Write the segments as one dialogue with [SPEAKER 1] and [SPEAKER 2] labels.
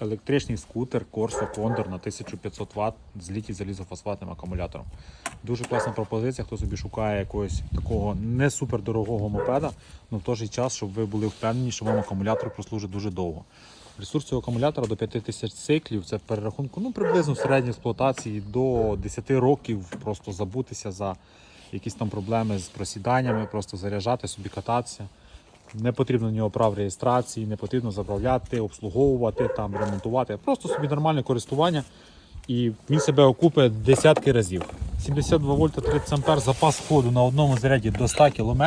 [SPEAKER 1] Електричний скутер Corso Condor на 1500 Вт з літій залізофосфатним акумулятором. Дуже класна пропозиція, хто собі шукає якогось такого не супер дорогого мопеда, але в той же час, щоб ви були впевнені, що вам акумулятор прослужить дуже довго. Ресурс цього акумулятора до 5000 циклів, це в перерахунку ну, приблизно в середній експлуатації до 10 років просто забутися за якісь там проблеми з просіданнями, просто заряджати собі, кататися. Не потрібно в нього прав реєстрації, не потрібно заправляти, обслуговувати, там, ремонтувати. Просто собі нормальне користування. І він себе окупить десятки разів. 72 вольта 30 ампер запас ходу на одному заряді до 100 км.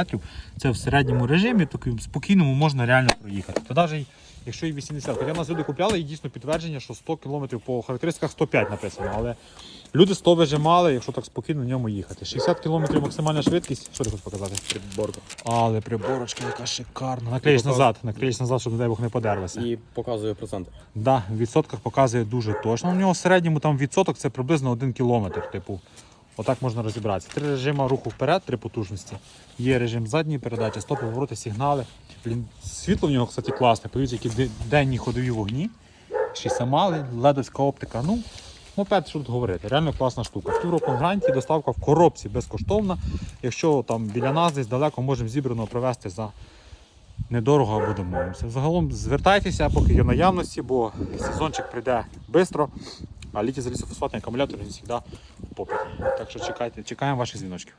[SPEAKER 1] Це в середньому режимі, таким спокійному можна реально проїхати. Та навіть якщо і 80. Хоча в нас люди купляли і дійсно підтвердження, що 100 км по характеристиках 105 написано. Але люди 100 вижимали, якщо так спокійно в ньому їхати. 60 км максимальна швидкість. Що ти хочеш показати?
[SPEAKER 2] Приборка.
[SPEAKER 1] Але приборочка яка шикарна. Наклеїш назад, наклеїш назад, щоб не дай Бог не подерлася.
[SPEAKER 2] І показує проценти.
[SPEAKER 1] Да, в відсотках показує дуже точно. У нього в середньому там відсоток це приблизно 1 кілометр. Типу, отак можна розібратися. Три режими руху вперед, три потужності. Є режим задньої передачі, стоп, повороти, сигнали. Блін, світло в нього, кстати, класне. Подивіться, які денні ходові вогні. Шісамали, ледовська оптика. Ну, мопед, що тут говорити, реально класна штука. В півроку гарантії, доставка в коробці безкоштовна. Якщо там біля нас десь далеко можемо зібрано привезти за недорого або домовимося. Загалом звертайтеся, поки є наявності, бо сезончик прийде швидко, а літій залізофосфатний акумулятор він завжди в попит. Так що чекайте, чекаємо ваших дзвіночків.